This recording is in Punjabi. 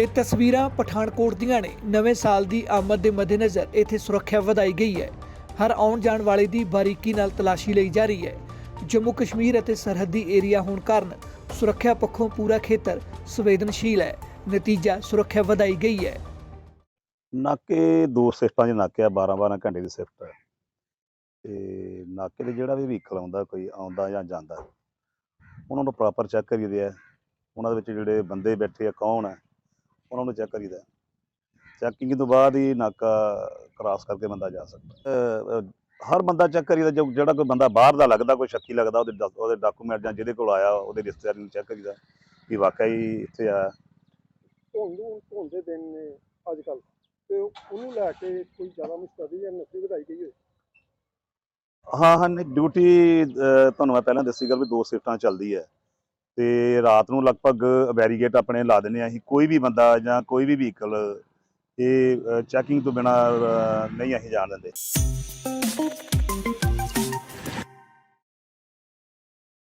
ਇਹ ਤਸਵੀਰਾਂ ਪਠਾਨਕੋਟ ਦੀਆਂ ਨੇ। ਨਵੇਂ ਸਾਲ ਦੀ ਆਮਦ ਦੇ ਮੱਦੇਨਜ਼ਰ ਇੱਥੇ ਸੁਰੱਖਿਆ ਵਧਾਈ ਗਈ ਹੈ। ਹਰ ਆਉਣ ਜਾਣ ਵਾਲੇ ਦੀ ਬਾਰੀਕੀ ਨਾਲ ਤਲਾਸ਼ੀ ਲਈ ਜਾ ਰਹੀ ਹੈ। ਜੰਮੂ ਕਸ਼ਮੀਰ ਅਤੇ ਸਰਹੱਦੀ ਏਰੀਆ ਹੋਣ ਕਾਰਨ ਸੁਰੱਖਿਆ ਪੱਖੋਂ ਪੂਰਾ ਖੇਤਰ ਸੰਵੇਦਨਸ਼ੀਲ ਹੈ। ਨਤੀਜਾ ਸੁਰੱਖਿਆ ਵਧਾਈ ਗਈ ਹੈ। ਨਾਕੇ ਦੋ ਸ਼ਿਫਟਾਂ 'ਚ ਨਾਕੇ ਆ 12 12 ਘੰਟੇ ਦੀ ਸ਼ਿਫਟ ਹੈ। ਤੇ ਨਾਕੇ ਤੇ ਜਿਹੜਾ ਵੀ ਵਹੀਕਲ ਆਉਂਦਾ, ਕੋਈ ਆਉਂਦਾ ਜਾਂ ਜਾਂਦਾ, ਉਹਨਾਂ ਨੂੰ ਪ੍ਰੋਪਰ ਚੈੱਕ ਕਰੀਦੇ ਆ। ਉਹਨਾਂ ਦੇ ਵਿੱਚ ਜਿਹੜੇ ਬੰਦੇ ਬੈਠੇ ਆ, ਕੌਣ ਹੈ? ਉਹਨਾਂ ਨੂੰ ਚੈੱਕ ਕਰੀਦਾ ਚੈਕਿੰਗ ਤੋਂ ਬਾਅਦ ਹੀ ਨਾਕਾ ਕ੍ਰਾਸ ਕਰਕੇ ਬੰਦਾ ਜਾ ਸਕਦਾ ਹਰ ਬੰਦਾ ਚੈੱਕ ਕਰੀਦਾ ਜਿਹੜਾ ਕੋਈ ਬੰਦਾ ਬਾਹਰ ਦਾ ਲੱਗਦਾ ਕੋਈ ਸ਼ੱਕੀ ਲੱਗਦਾ ਉਹਦੇ ਉਹਦੇ ਡਾਕੂਮੈਂਟ ਜਾਂ ਜਿਹਦੇ ਕੋਲ ਆਇਆ ਉਹਦੇ ਰਿਸ਼ਤੇਦਾਰ ਨੂੰ ਚੈੱਕ ਕਰੀਦਾ। ਕਿ ਵਾਕਈ ਇੱਥੇ ਆਇਆ। ਧੁੰਦ ਨੂੰ ਧੁੰਦ ਦੇ ਦਿਨ ਨੇ ਅੱਜ ਕੱਲ ਤੇ ਉਹਨੂੰ ਲੈ ਕੇ ਕੋਈ ਜ਼ਿਆਦਾ ਮੁਸ਼ਤਦੀ ਜਾਂ ਨੌਕਰੀ ਵਧਾਈ ਗਈ ਹੋਏ? ਹਾਂ ਹਾਂ ਡਿਊਟੀ ਤੁਹਾਨੂੰ ਮੈਂ ਪਹਿਲਾਂ ਦੱਸੀ ਗੱਲ ਵੀ ਦੋ ਸ਼ਿਫਟਾਂ ਚੱਲਦੀ ਹੈ। ਤੇ ਰਾਤ ਨੂੰ ਲਗਭਗ ਬੈਰੀਗੇਟ ਆਪਣੇ ਲਾ ਦਿੰਦੇ ਆ ਅਸੀਂ। ਕੋਈ ਵੀ ਬੰਦਾ ਜਾਂ ਕੋਈ ਵੀ ਵਹੀਕਲ ਇਹ ਚੈਕਿੰਗ ਤੋਂ ਬਿਨਾ ਨਹੀਂ ਅਸੀਂ ਜਾਣ ਦਿੰਦੇ।